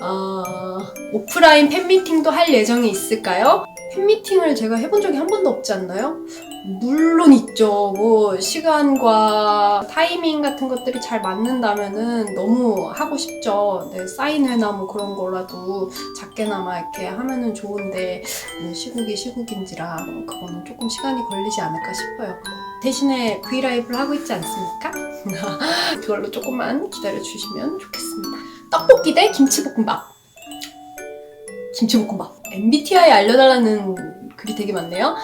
어, 오프라인 팬미팅도 할 예정이 있을까요? 팬미팅을 제가 해본 적이 한 번도 없지 않나요? 물론 있죠. 뭐 시간과 타이밍 같은 것들이 잘 맞는다면은 너무 하고 싶죠. 네, 사인회나 뭐 그런 거라도 작게나마 이렇게 하면은 좋은데 음, 시국이 시국인지라 뭐 그거는 조금 시간이 걸리지 않을까 싶어요. 대신에 브이라이브를 하고 있지 않습니까? 그걸로 조금만 기다려 주시면 좋겠습니다. 떡볶이 대 김치볶음밥. 김치볶음밥. MBTI 알려달라는 글이 되게 많네요.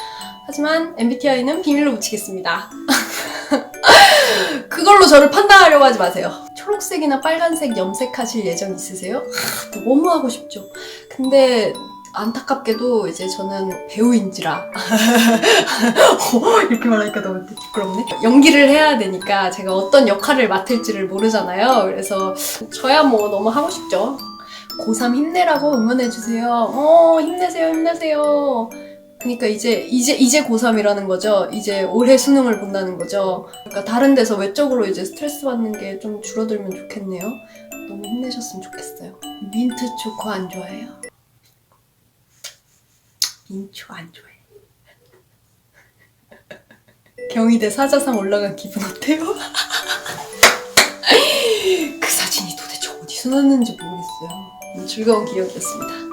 하지만 MBTI는 비밀로 붙이겠습니다. 그걸로 저를 판단하려고 하지 마세요. 초록색이나 빨간색 염색하실 예정 있으세요? 하, 너무 하고 싶죠. 근데 안타깝게도 이제 저는 배우인지라 어, 이렇게 말하니까 너무 부끄럽네. 연기를 해야 되니까 제가 어떤 역할을 맡을지를 모르잖아요. 그래서 저야 뭐 너무 하고 싶죠. 고3 힘내라고 응원해주세요. 어, 힘내세요, 힘내세요. 그러니까 이제, 이제, 이제 고3이라는 거죠. 이제 올해 수능을 본다는 거죠. 그러니까 다른 데서 외적으로 이제 스트레스 받는 게 좀 줄어들면 좋겠네요. 너무 힘내셨으면 좋겠어요. 민트 초코 안 좋아해요? 민초 안 좋아해. 경희대 사자상 올라간 기분 어때요? 그 사진이 도대체 어디서 났는지 모르겠어요. 즐거운 기억이었습니다.